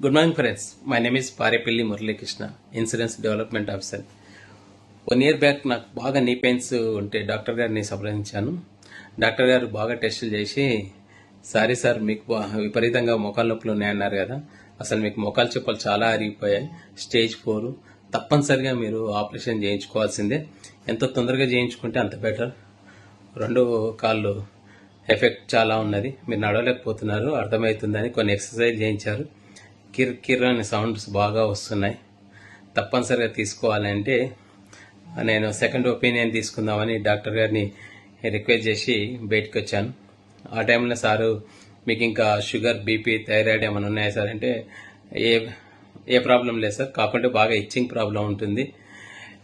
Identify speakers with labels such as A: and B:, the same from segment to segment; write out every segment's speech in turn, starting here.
A: Good morning friends my name is Parepalli Muralikrishna insurance development officer one year back నాకు బాగా నీ pains ఉంటే doctor గారిని సంప్రదించాను. Doctor గారు బాగా టెస్టులు చేసి సారీ సార్ మీకు విపరీతంగా మోకాలు నొప్పులు ఉన్నాయన్నారు కదా. అసలు మీకు మోకాలు చెప్పలు చాలా అరిగిపోయాయి. Stage four. తప్పనిసరిగా మీరు ఆపరేషన్ చేయించుకోవాల్సిందే. ఎంత తొందరగా చేయించుకుంటే అంత బెటర్. రెండు కాళ్ళు ఎఫెక్ట్ చాలా ఉన్నది. మీరు నడవలేకపోతున్నారు. అర్థమవుతుందని కొన్ని ఎక్సర్సైజ్ చేయించారు. కిర్ కిర్ అనే సౌండ్స్ బాగా వస్తున్నాయి. తప్పనిసరిగా తీసుకోవాలంటే నేను సెకండ్ ఒపీనియన్ తీసుకుందామని డాక్టర్ గారిని రిక్వెస్ట్ చేసి బయటకు వచ్చాను. ఆ టైంలో సారు మీకు ఇంకా షుగర్ బీపీ థైరాయిడ్ ఏమైనా ఉన్నాయా సార్? అంటే ఏ ఏ ప్రాబ్లం లేదు సార్. కాకుంటే బాగా ఇచ్చింగ్ ప్రాబ్లం ఉంటుంది.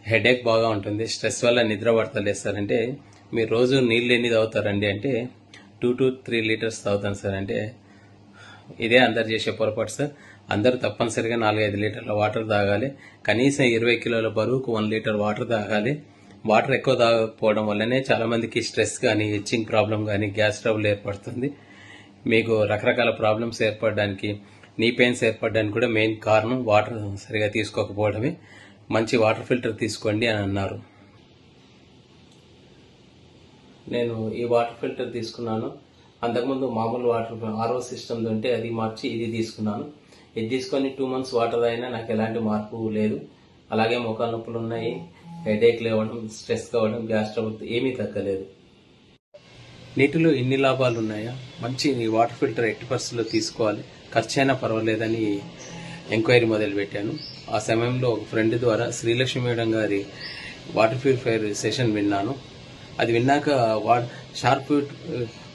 A: హెడేక్ బాగా ఉంటుంది. స్ట్రెస్ వల్ల నిద్ర పడతలేదు సార్. అంటే మీరు రోజు నీళ్ళు ఎన్ని తాగుతారండి అంటే టూ టు త్రీ లీటర్స్ తాగుతాను సార్. అంటే ఇదే అందరు చేసే పొరపాటు సార్. అందరూ తప్పనిసరిగా నాలుగైదు లీటర్ల వాటర్ తాగాలి. కనీసం ఇరవై కిలోల బరువుకు వన్ లీటర్ వాటర్ తాగాలి. వాటర్ ఎక్కువ తాగకపోవడం వల్లనే చాలామందికి స్ట్రెస్ కానీ ఇచ్చింగ్ ప్రాబ్లం కానీ గ్యాస్ ట్రబుల్ ఏర్పడుతుంది. మీకు రకరకాల ప్రాబ్లమ్స్ ఏర్పడడానికి నీ పెయిన్స్ ఏర్పడడానికి కూడా మెయిన్ కారణం వాటర్ సరిగా తీసుకోకపోవడమే. మంచి వాటర్ ఫిల్టర్ తీసుకోండి అని అన్నారు. నేను ఈ వాటర్ ఫిల్టర్ తీసుకున్నాను. అంతకుముందు మామూలు వాటర్ ఆర్ఓ సిస్టమ్ ఉంటే అది మార్చి ఇది తీసుకున్నాను. ఇది తీసుకొని టూ మంత్స్ వాటర్ అయినా నాకు ఎలాంటి మార్పు లేదు. అలాగే మోకాలు నొప్పులు ఉన్నాయి. హెడేక్ లేవడం స్ట్రెస్ కావడం గ్యాస్ ట్రబుల్ ఏమీ తగ్గలేదు. నీటిలో ఇన్ని లాభాలు ఉన్నాయా? మంచి వాటర్ ఫిల్టర్ ఎట్టి పరిస్థితుల్లో తీసుకోవాలి? ఖర్చైనా పర్వాలేదని ఎంక్వైరీ మొదలుపెట్టాను ఆ సమయంలో ఒక ఫ్రెండ్ ద్వారా శ్రీలక్ష్మి మేడం గారి వాటర్ ప్యూరిఫైర్ సెషన్ విన్నాను. అది విన్నాక వా షార్ప్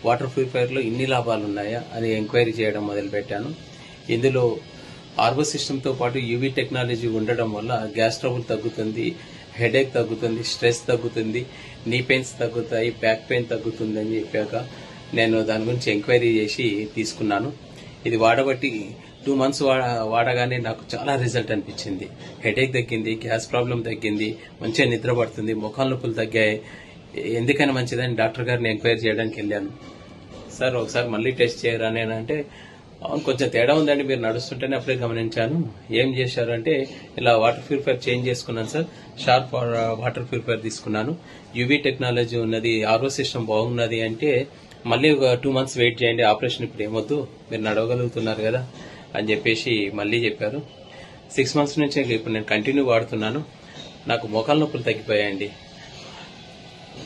A: వాటర్ ప్యూరిఫైర్లో ఇన్ని లాభాలు ఉన్నాయా అని ఎంక్వైరీ చేయడం మొదలుపెట్టాను ఇందులో ఆర్బో సిస్టంతో పాటు యూవీ టెక్నాలజీ ఉండడం వల్ల గ్యాస్ ట్రబుల్ తగ్గుతుంది హెడేక్ తగ్గుతుంది స్ట్రెస్ తగ్గుతుంది నీ పెయిన్స్ తగ్గుతాయి బ్యాక్ పెయిన్ తగ్గుతుంది అని చెప్పాక నేను దాని గురించి ఎంక్వైరీ చేసి తీసుకున్నాను. ఇది వాడబట్టి టూ మంత్స్ వాడగానే నాకు చాలా రిజల్ట్ అనిపించింది. హెడేక్ తగ్గింది గ్యాస్ ప్రాబ్లం తగ్గింది మంచిగా నిద్ర పడుతుంది ముఖాల నొప్పులు తగ్గాయి. ఎందుకని మంచిదని డాక్టర్ గారిని ఎంక్వైరీ చేయడానికి వెళ్ళాను. సార్ ఒకసారి మళ్ళీ టెస్ట్ చేయరా అంటే అవును కొంచెం తేడా ఉందండి మీరు నడుస్తుంటేనే అప్పుడే గమనించాను. ఏం చేశారు అంటే ఇలా వాటర్ ప్యూరిఫైర్ చేంజ్ చేసుకున్నాను సార్. షార్ప్ వాటర్ ప్యూరిఫైర్ తీసుకున్నాను. యూవీ టెక్నాలజీ ఉన్నది ఆర్ఓ సిస్టమ్ బాగున్నది అంటే మళ్ళీ ఒక టూ మంత్స్ వెయిట్ చేయండి ఆపరేషన్ ఇప్పుడు ఏమొద్దు మీరు నడవగలుగుతున్నారు కదా అని చెప్పేసి మళ్ళీ చెప్పారు. సిక్స్ మంత్స్ నుంచి ఇప్పుడు నేను కంటిన్యూ వాడుతున్నాను. నాకు మోకాల నొప్పులు తగ్గిపోయాయండి.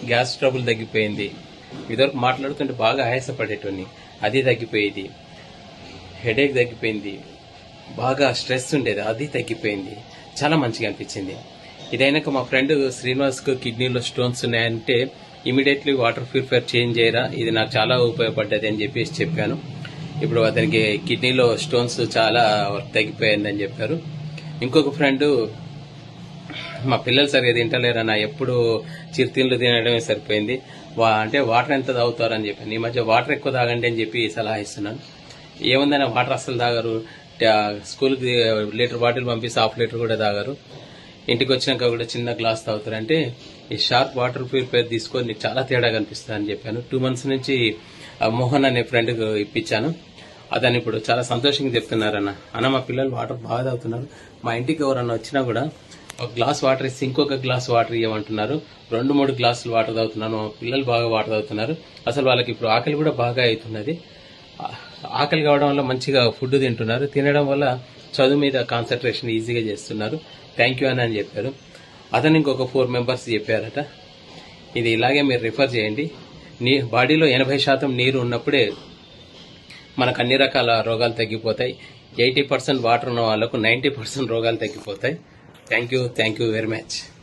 A: గ్యాస్ ట్రబుల్ తగ్గిపోయింది. ఇదివరకు మాట్లాడుతుంటే బాగా ఆయాసపడేటోని అది తగ్గిపోయేది. హెడేక్ తగ్గిపోయింది. బాగా స్ట్రెస్ ఉండేది అది తగ్గిపోయింది. చాలా మంచిగా అనిపించింది. ఇదైనాక మా ఫ్రెండ్ శ్రీనివాస్కు కిడ్నీలో స్టోన్స్ ఉన్నాయంటే ఇమీడియట్లీ వాటర్ ప్యూరిఫైర్ చేంజ్ చేయరా ఇది నాకు చాలా ఉపయోగపడ్డది అని చెప్పేసి చెప్పాను. ఇప్పుడు అతనికి కిడ్నీలో స్టోన్స్ చాలా తగ్గిపోయిందని చెప్పారు. ఇంకొక ఫ్రెండ్ మా పిల్లలు సరిగా తింటలేరన్న ఎప్పుడు చిరుతిండ్లు తినడమే సరిపోయింది. వా అంటే వాటర్ ఎంత తాగుతారని చెప్పాను. ఈ మధ్య వాటర్ ఎక్కువ తాగండి అని చెప్పి సలహా ఇస్తున్నాను. ఏముందని వాటర్ అస్సలు తాగరు. స్కూల్కి లీటర్ బాటిల్ పంపిస్తే హాఫ్ లీటర్ కూడా తాగరు. ఇంటికి వచ్చినాక కూడా చిన్న గ్లాస్ తాగుతారు అంటే ఈ షార్ప్ వాటర్ ప్యూరిఫైర్ తీసుకొని నీకు చాలా తేడా కనిపిస్తుంది అని చెప్పాను. టూ మంత్స్ నుంచి మోహన్ అనే ఫ్రెండ్కి ఇప్పించాను. అతను ఇప్పుడు చాలా సంతోషంగా చెప్తున్నారన్న. అన్న మా పిల్లలు వాటర్ బాగా తాగుతున్నారు. మా ఇంటికి ఎవరన్నా వచ్చినా కూడా ఒక గ్లాస్ వాటర్ ఇస్తే ఇంకొక గ్లాస్ వాటర్ ఇవ్వమంటున్నారు. రెండు మూడు గ్లాసులు వాటర్ తాగుతున్నాను మా పిల్లలు బాగా వాటర్ తాగుతున్నారు. అసలు వాళ్ళకి ఇప్పుడు ఆకలి కూడా బాగా అవుతున్నది. ఆకలి కావడం వల్ల మంచిగా ఫుడ్ తింటున్నారు. తినడం వల్ల చదువు మీద కాన్సన్ట్రేషన్ ఈజీగా చేస్తున్నారు. థ్యాంక్ యూ అని అని చెప్పారు. అతను ఇంకొక ఫోర్ మెంబర్స్ చెప్పారట. ఇది ఇలాగే మీరు రిఫర్ చేయండి. నీ బాడీలో ఎనభై శాతం నీరు ఉన్నప్పుడే మనకు అన్ని రకాల రోగాలు తగ్గిపోతాయి. ఎయిటీ పర్సెంట్ వాటర్ ఉన్న వాళ్ళకు నైంటీ పర్సెంట్ రోగాలు తగ్గిపోతాయి. Thank you thank you very much.